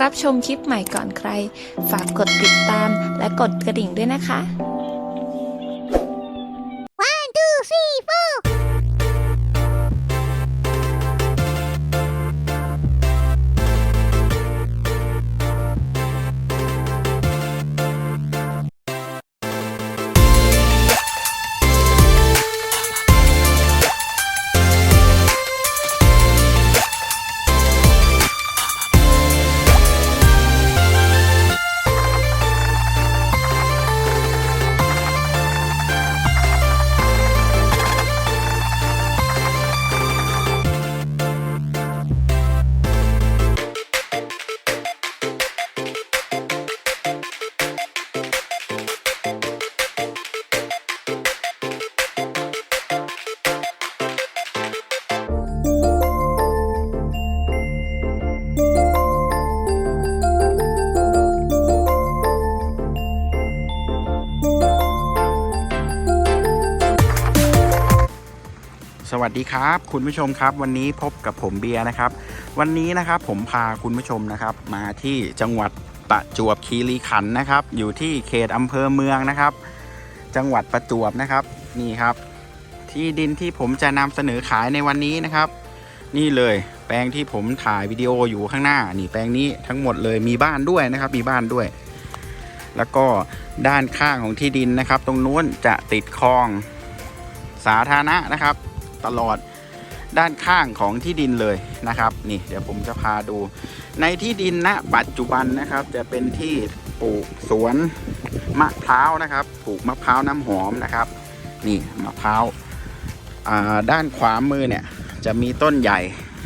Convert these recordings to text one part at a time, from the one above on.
รับชมคลิปใหม่ก่อนใคร ฝากกดติดตามและกดกระดิ่งด้วยนะคะ วัสดีครับ คุณผู้ชมครับ วันนี้พบกับผมเบียร์นะครับ วันนี้นะครับผมพาคุณผู้ชมนะครับ มาที่จังหวัดประจวบคีรีขันธ์นะครับ อยู่ที่เขตอำเภอเมืองนะครับ จังหวัดประจวบนะครับนี่ครับ ที่ดินที่ผมจะนำเสนอขายในวันนี้นะครับ นี่เลยแปลงที่ผมถ่ายวิดีโออยู่ข้างหน้านี่แปลงนี้ทั้งหมดเลยมีบ้านด้วยนะครับ มีบ้านด้วย แล้วก็ด้านข้างของที่ดินนะครับ ตรงนู้นจะติดคลองสาธารณะนะครับ ตลอดด้านข้างของที่ดินเลยนะครับ นี่เดี๋ยวผมจะพาดู ในที่ดินณปัจจุบันนะครับ จะเป็นที่ปลูกสวนมะพร้าวนะครับ ปลูกมะพร้าวน้ำหอมนะครับ นี่มะพร้าวาด้านขวามือเนี่ยจะมีต้นใหญ่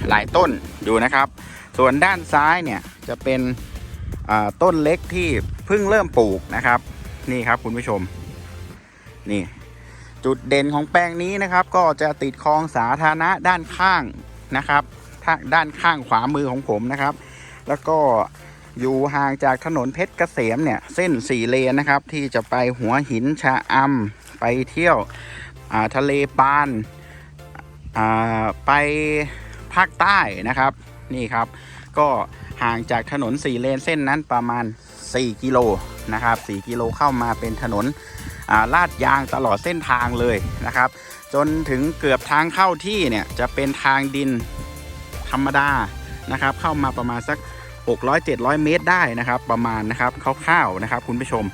หลายต้นอยู่นะครับ ส่วนด้านซ้ายเนี่ยจะเป็นต้นเล็กที่เพิ่งเริ่มปลูกนะครับ นี่ครับคุณผู้ชม นี่ จุดเด่นของแปลงนี้นะครับ ก็จะติดคลองสาธารณะด้านข้างนะครับทาด้านข้างขวามือของผมนะครับ แล้วก็อยู่ห่างจากถนนเพชรเกษมเนี่ยเส้นสี่เลนนะครับ ที่จะไปหัวหินชะอำไปเที่ยวทะเลปานาไปภาคใต้นะครับนี่ครับ ก็ห่างจากถนนสี่เลนเส้นนั้นประมาณ 4 กิโลนะครับ4กิโลเข้ามาเป็นถนน ลาดยางตลอดเส้นทางเลยนะครับ จนถึงเกือบทางเข้าที่เนี่ยจะเป็นทางดินธรรมดานะครับ เข้ามาประมาณสัก 600-700 เมตรได้นะครับ ประมาณนะครับคร่าวๆนะครับ คุณผู้ชม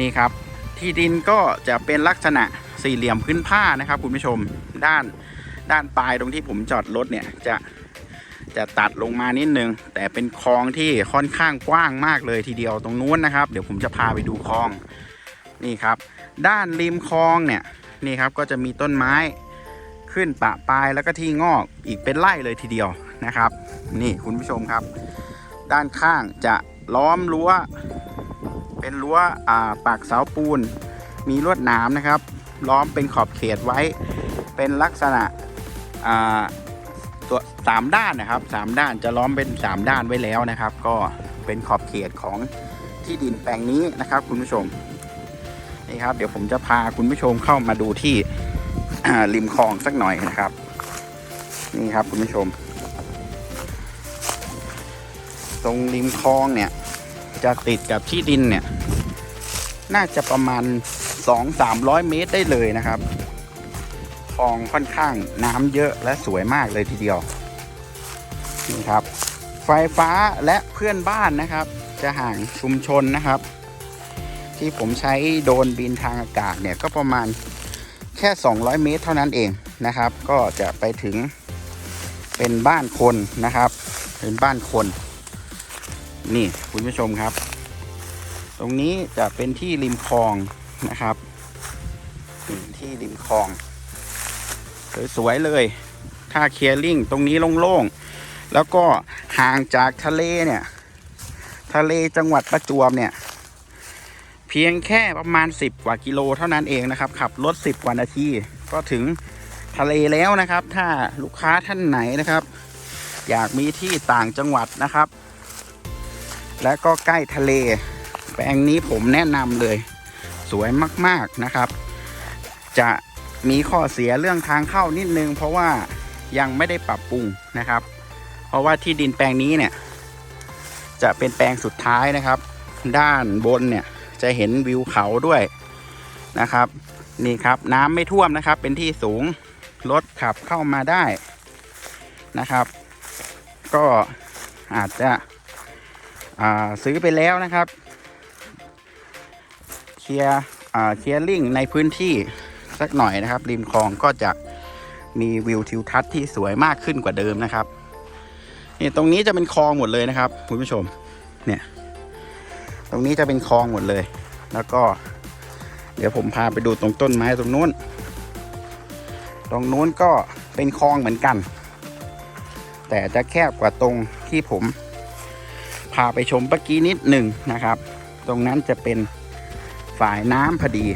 นี่ครับ ที่ดินก็จะเป็นลักษณะสี่เหลี่ยมพื้นผ้านะครับ คุณผู้ชมด้านด้านปลายตรงที่ผมจอดรถเนี่ยจะจะตัดลงมานิดนึง แต่เป็นคลองที่ค่อนข้างกว้างมากเลยทีเดียวตรงนู้นนะครับ เดี๋ยวผมจะพาไปดูคลองนี่ครับ ด้านริมคลองเนี่ยนี่ครับก็จะมีต้นไม้ขึ้นปะปลายแล้วก็ที่งอกอีกเป็นไร่เลยทีเดียวนะครับ นี่คุณผู้ชมครับ ด้านข้างจะล้อมรั้ว เป็นรั้วปากเสาปูน มีลวดหนามนะครับ ล้อมเป็นขอบเขตไว้เป็นลักษณะตัวสามด้านนะครับสามด้านจะล้อมเป็นสามด้านไว้แล้วนะครับ ก็เป็นขอบเขตของที่ดินแปลงนี้นะครับ คุณผู้ชม นี่ครับ เดี๋ยวผมจะพาคุณผู้ชมเข้ามาดูที่ริมคลองสักหน่อยนะครับ นี่ครับคุณผู้ชม ตรงริมคลองเนี่ย จะติดกับที่ดินเนี่ย น่าจะประมาณ 2-300 เมตรได้เลยนะครับคลองค่อนข้างน้ำเยอะและสวยมากเลยทีเดียวนี่ครับ ไฟฟ้าและเพื่อนบ้านนะครับ จะห่างชุมชนนะครับ ที่ผมใช้โดนบินทางอากาศเนี่ยก็ประมาณแค่ 200 เมตรเท่านั้นเองนะครับ ก็จะไปถึงเป็นบ้านคนนะครับ เป็นบ้านคน นี่คุณผู้ชมครับ ตรงนี้จะเป็นที่ริมคลองนะครับที่ริมคลองสวยๆเลยท่าเคลียร์ลิงตรงนี้โล่งๆแล้วก็ห่างจากทะเลเนี่ย ทะเลจังหวัดประจวบเนี่ย เพียงแค่ประมาณ 10 กว่ากิโลเท่านั้นเองนะครับ ขับรถ 10 กว่านาที ก็ถึงทะเลแล้วนะครับ ถ้าลูกค้าท่านไหนนะครับ อยากมีที่ต่างจังหวัดนะครับ และก็ใกล้ทะเล แปลงนี้ผมแนะนำเลย สวยมากๆนะครับ จะมีข้อเสียเรื่องทางเข้านิดนึง เพราะว่ายังไม่ได้ปรับปรุงนะครับ เพราะว่าที่ดินแปลงนี้เนี่ย จะเป็นแปลงสุดท้ายนะครับ ด้านบนเนี่ย จะเห็นวิวเขาด้วยนะครับ นี่ครับน้ำไม่ท่วมนะครับ เป็นที่สูงรถขับเข้ามาได้นะครับ ก็อาจจะซื้อไปแล้วนะครับ เคลียร์เคลียร์ลิงในพื้นที่สักหน่อยนะครับ ริมคลองก็จะมีวิวทิวทัศน์ที่สวยมากขึ้นกว่าเดิมนะครับนี่ตรงนี้จะเป็นคลองหมดเลยนะครับคุณผู้ชมเนี่ย ตรงนี้จะเป็นคลองหมดเลย แล้วก็ เดี๋ยวผมพาไปดูตรงต้นไม้ตรงนู้น ตรงนู้นก็เป็นคลองเหมือนกัน แต่จะแคบกว่าตรงที่ผมพาไปชมเมื่อกี้นิดหนึ่งนะครับ ตรงนั้นจะเป็นฝ่ายน้ำพอดี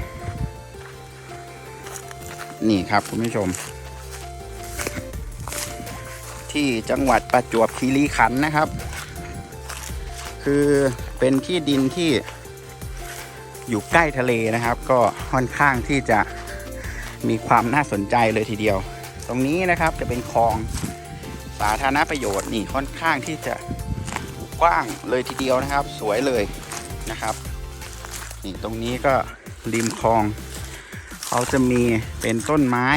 นี่ครับคุณผู้ชม ที่จังหวัดประจวบคีรีขันธ์นะครับ คือ เป็นที่ดินที่อยู่ใกล้ทะเลนะครับ ก็ค่อนข้างที่จะมีความน่าสนใจเลยทีเดียว ตรงนี้นะครับจะเป็นคลองสาธารณประโยชน์นี่ค่อนข้างที่จะกว้างเลยทีเดียวนะครับ สวยเลยนะครับนี่ตรงนี้ก็ริมคลอง เขาจะมีเป็นต้นไม้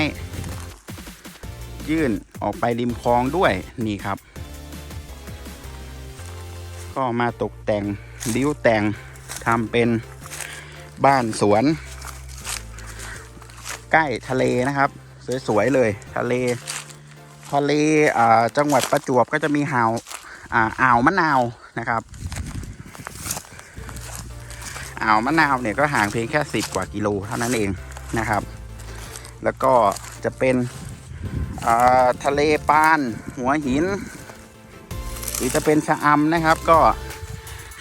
ยื่นออกไปริมคลองด้วยนี่ครับ ก็มาตกแต่ง ริ้วแต่งทำเป็นบ้านสวน ใกล้ทะเลนะครับ สวยๆเลย ทะเล ทะเลจังหวัดประจวบก็จะมีหาวอ่าอ่าวมะนาวนะครับอ่าวมะนาวเนี่ยก็ห่างเพียงแค่สิบกว่ากิโลเท่านั้นเองนะครับ แล้วก็จะเป็นทะเลปาน หัวหิน หรือจะเป็นชะอำนะครับก็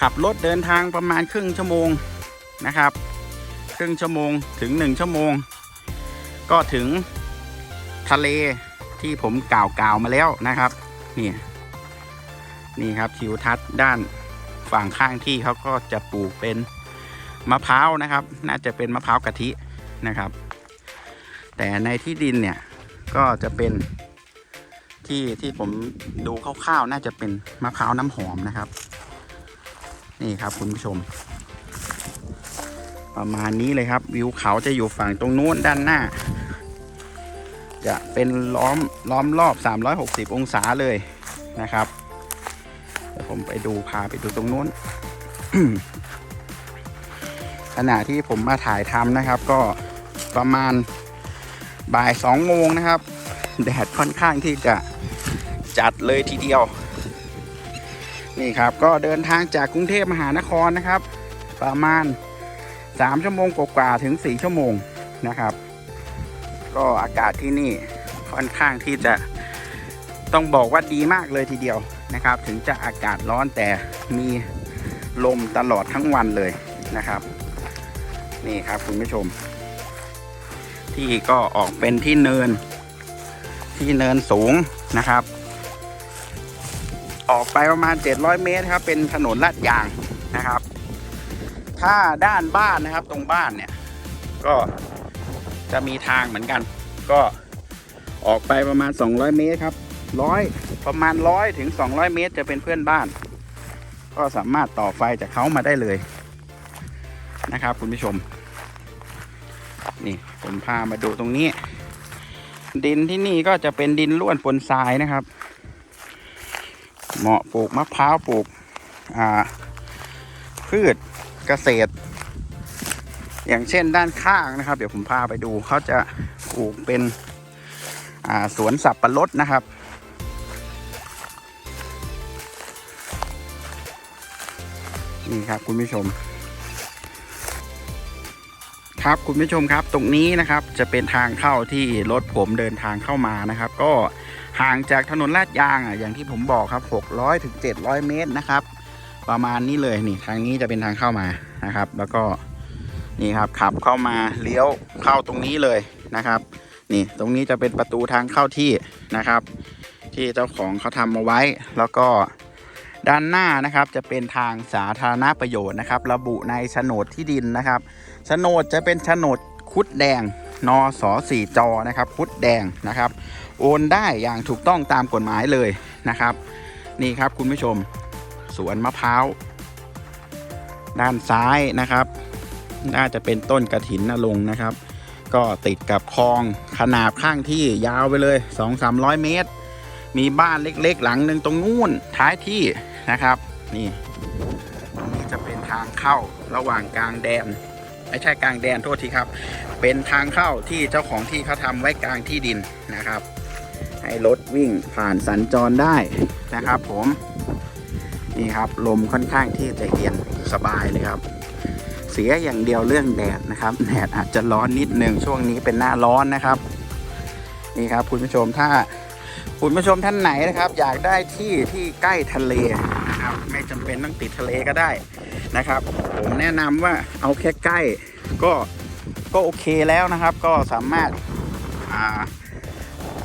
ขับรถเดินทางประมาณครึ่งชั่วโมงนะครับ ครึ่งชั่วโมงถึงหนึ่งชั่วโมง ก็ถึงทะเลที่ผมกล่าวกล่าวมาแล้วนะครับ นี่นี่ครับทิวทัศน์ด้านฝั่งข้างที่เขาก็จะปลูกเป็นมะพร้าวนะครับ น่าจะเป็นมะพร้าวกะทินะครับ แต่ในที่ดินเนี่ยก็จะเป็นที่ที่ผมดูคร่าวๆน่าจะเป็นมะพร้าวน้ำหอมนะครับ นี่ครับคุณผู้ชม ประมาณนี้เลยครับ วิวเขาจะอยู่ฝั่งตรงนู้นด้านหน้า จะเป็นล้อมล้อมรอบ 360 องศาเลยนะครับเดี๋ยวผมไปดูพาไปดูตรงนู้นขณะที่ผมมาถ่ายทำนะครับ ก็ประมาณบ่ายสองโมงนะครับ แดดค่อนข้างที่จะจัดเลยทีเดียว นี่ครับก็เดินทางจากกรุงเทพมหานครนะครับ ประมาณ 3 ชั่วโมงกว่าๆถึง 4 ชั่วโมงนะครับ ก็อากาศที่นี่ค่อนข้างที่จะต้องบอกว่าดีมากเลยทีเดียวนะครับ ถึงจะอากาศร้อนแต่มีลมตลอดทั้งวันเลยนะครับ นี่ครับคุณผู้ชม ที่ก็ออกเป็นที่เนิน ที่เนินสูงนะครับ ออกไปประมาณ 700 เมตรครับ เป็นถนนลาดยางนะครับ ถ้าด้านบ้านนะครับตรงบ้านเนี่ย ก็จะมีทางเหมือนกัน ก็ออกไปประมาณ 200 เมตรครับร้อยประมาณร้อยถึง 200 เมตรจะเป็นเพื่อนบ้าน ก็สามารถต่อไฟจากเขามาได้เลยนะครับ คุณผู้ชม นี่ผมพามาดูตรงนี้ ดินที่นี่ก็จะเป็นดินล้วนปนทรายนะครับ เหมาะปลูกมะพร้าวปลูกพืชเกษตร อย่างเช่นด้านข้างนะครับ เดี๋ยวผมพาไปดูเขาจะปลูกเป็นสวนสับปะรดนะครับนี่ครับคุณผู้ชม ครับคุณผู้ชมครับตรงนี้นะครับจะเป็นทางเข้าที่รถผมเดินทางเข้ามานะครับ ก็ ห่างจากถนนลาดยางอะอย่างที่ผมบอกครับ 600ถึง700 เมตรนะครับ ประมาณนี้เลยนี่ทางนี้จะเป็นทางเข้ามานะครับ แล้วก็นี่ครับขับเข้ามาเลี้ยวเข้าตรงนี้เลยนะครับ นี่ตรงนี้จะเป็นประตูทางเข้าที่นะครับ ที่เจ้าของเขาทำมาไว้ แล้วก็ด้านหน้านะครับจะเป็นทางสาธารณประโยชน์นะครับ ระบุในโฉนดที่ดินนะครับโฉนดจะเป็นโฉนดคุดแดง นอสอสี่จอนะครับคุดแดงนะครับ โอนได้อย่างถูกต้องตามกฎหมายเลยนะครับ นี่ครับคุณผู้ชม สวนมะพร้าว ด้านซ้ายนะครับ น่าจะเป็นต้นกระถินนรงนะครับ ก็ติดกับคลองขนาบข้างที่ยาวไปเลย 2-300 เมตร มีบ้านเล็กๆ หลังหนึ่งตรงนู้นท้ายที่นะครับ นี่ตรงนี้จะเป็นทางเข้าระหว่างกลางแดน ไม่ใช่กลางแดนโทษทีครับ เป็นทางเข้าที่เจ้าของที่เขาทำไว้กลางที่ดินนะครับ ให้รถวิ่งผ่านสัญจรได้นะครับผมนี่ครับลมค่อนข้างที่จะเย็นสบายเลยครับ เสียอย่างเดียวเรื่องแดดนะครับแดดอาจจะร้อนนิดหนึ่งช่วงนี้เป็นหน้าร้อนนะครับนี่ครับคุณผู้ชมถ้าคุณผู้ชมท่านไหนนะครับ อยากได้ที่ที่ใกล้ทะเลนะครับไม่จำเป็นต้องติดทะเลก็ได้ นะครับ ผมแนะนำว่าเอาแค่ใกล้ก็ก็โอเคแล้วนะครับ ก็สามารถอ่า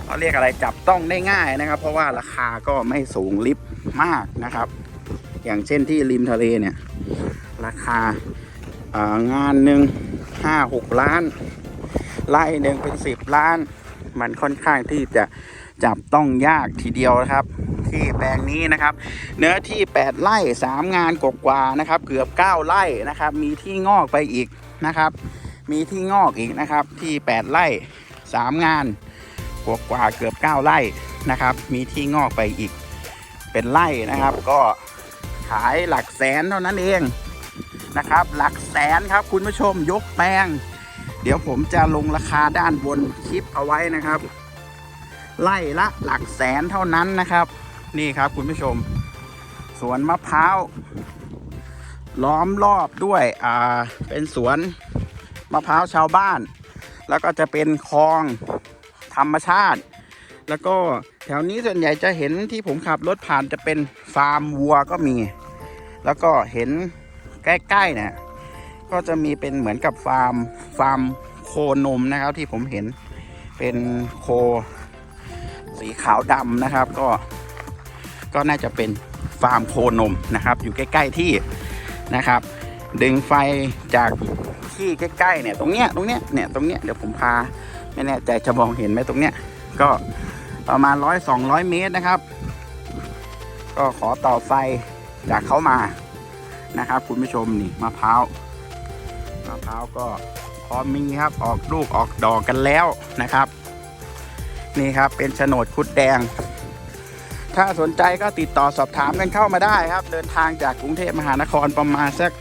เขาเรียกอะไรจับต้องได้ง่ายนะครับ เพราะว่าราคาก็ไม่สูงลิฟต์มากนะครับ อย่างเช่นที่ริมทะเลเนี่ย ราคาอ่างานหนึ่งห้าหกล้านไร่หนึ่งเป็นสิบล้าน มันค่อนข้างที่จะจับต้องยากทีเดียวนะครับ ที่แปลงนี้นะครับ เนื้อที่ 8 ไร่ 3 งานกว่านะครับ เกือบ 9 ไร่นะครับ มีที่งอกไปอีกนะครับ มีที่งอกอีกนะครับ ที่ 8 ไร่ 3 งานกว่าๆเกือบ 9 ไร่นะครับ มีที่งอกไปอีกเป็นไร่นะครับ ก็ขายหลักแสนเท่านั้นเองนะครับ หลักแสนครับคุณผู้ชมยกแปลง เดี๋ยวผมจะลงราคาด้านบนคลิปเอาไว้นะครับ ไล่ละหลักแสนเท่านั้นนะครับ นี่ครับคุณผู้ชม สวนมะพร้าวล้อมรอบด้วยอ่าเป็นสวนมะพร้าวชาวบ้าน แล้วก็จะเป็นคลองธรรมชาติ แล้วก็แถวนี้ส่วนใหญ่จะเห็นที่ผมขับรถผ่านจะเป็นฟาร์มวัวก็มี แล้วก็เห็นใกล้ๆเนี่ยก็จะมีเป็นเหมือนกับฟาร์มฟาร์มโคนมนะครับที่ผมเห็นเป็นโคสีขาวดำนะครับก็ ก็น่าจะเป็นฟาร์มโคนมนะครับ อยู่ใกล้ ๆที่นะครับ ดึงไฟจากที่ใกล้ๆเนี่ยตรงเนี้ยตรงเนี้ยเนี่ยตรงเนี้ยเดี๋ยวผมพาไม่แน่ใจจะมองเห็นไหมตรงเนี้ยก็ประมาณร้อยสองร้อยเมตรนะครับ ก็ขอต่อไฟจากเขามานะครับ คุณผู้ชมนี่มะพร้าวมะพร้าวก็พร้อมีครับออกลูกออกดอกกันแล้วนะครับ นี่ครับเป็นโฉนดคุดแดง ถ้าสนใจก็ติดต่อสอบถามกันเข้ามาได้ครับ เดินทางจากกรุงเทพมหานครประมาณสัก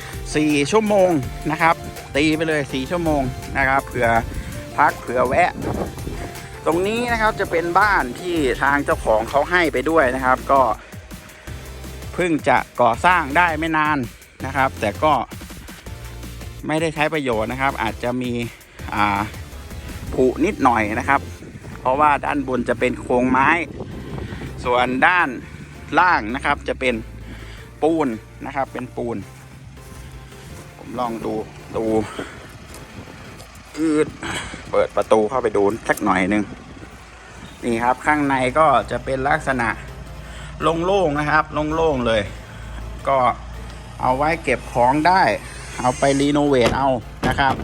4 ชั่วโมงนะครับ ตีไปเลย 4 ชั่วโมงนะครับเผื่อพักเผื่อแวะ ตรงนี้นะครับจะเป็นบ้านที่ทางเจ้าของเขาให้ไปด้วยนะครับ ก็เพิ่งจะก่อสร้างได้ไม่นานนะครับ แต่ก็ไม่ได้ใช้ประโยชน์นะครับ อาจจะมีอ่าผุนิดหน่อยนะครับ เพราะว่าด้านบนจะเป็นโครงไม้ ส่วนด้านล่างนะครับจะเป็นปูนนะครับ เป็นปูน ผมลองดูดูอืดเปิดประตูเข้าไปดูสักหน่อยหนึ่งนี่ครับข้างในก็จะเป็นลักษณะโล่งๆนะครับโล่งๆเลย ก็เอาไว้เก็บของได้ เอาไปรีโนเวทเอานะครับ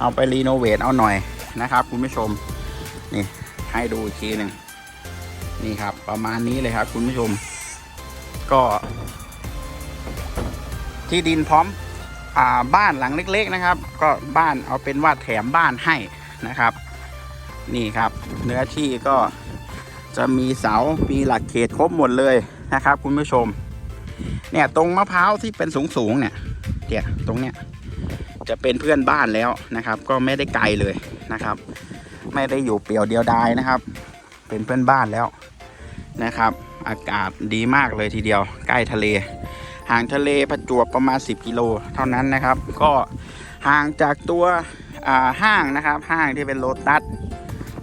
เอาไปรีโนเวทเอาหน่อยนะครับ คุณผู้ชมนี่ให้ดูอีกทีหนึ่ง นี่ครับ ประมาณนี้เลยครับ คุณผู้ชม ก็ ที่ดินพร้อมอ่าบ้านหลังเล็ก ๆนะครับ ก็บ้านเอาเป็นว่าแถมบ้านให้นะครับ นี่ครับ เนื้อที่ก็จะมีเสา มีหลักเขตครบหมดเลยนะครับ คุณผู้ชม เนี่ยตรงมะพร้าวที่เป็นสูงๆเนี่ยเนี่ยตรงเนี้ยจะเป็นเพื่อนบ้านแล้วนะครับ ก็ไม่ได้ไกลเลยนะครับ ไม่ได้อยู่เปลี่ยวเดียวดายนะครับ เป็นเพื่อนบ้านแล้ว นะครับ อากาศดีมากเลยทีเดียว ใกล้ทะเล ห่างทะเลประจวบประมาณ 10 กิโลเท่านั้นนะครับ ก็ห่างจากตัวห้างนะครับ ห้างที่เป็นโลตัส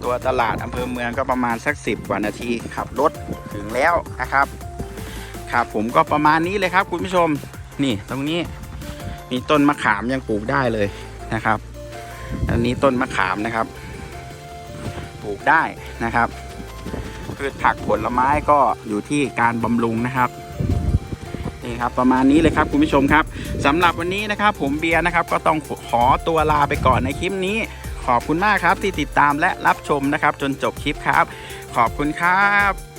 ตัวตลาดอำเภอเมืองก็ประมาณสัก 10 กว่านาทีขับรถถึงแล้วนะครับครับผมก็ประมาณนี้เลยครับคุณผู้ชมนี่ตรงนี้มีต้นมะขามยังปลูกได้เลยนะครับ อันนี้ต้นมะขามนะครับ ปลูกได้นะครับ พืชผักผลไม้ก็อยู่ที่การบำรุงนะครับนี่ครับประมาณนี้เลยครับคุณผู้ชมครับสำหรับวันนี้นะครับผมเบียร์นะครับ ก็ต้องขอตัวลาไปก่อนในคลิปนี้ ขอบคุณมากครับที่ติดตามและรับชมนะครับ จนจบคลิปครับ ขอบคุณครับ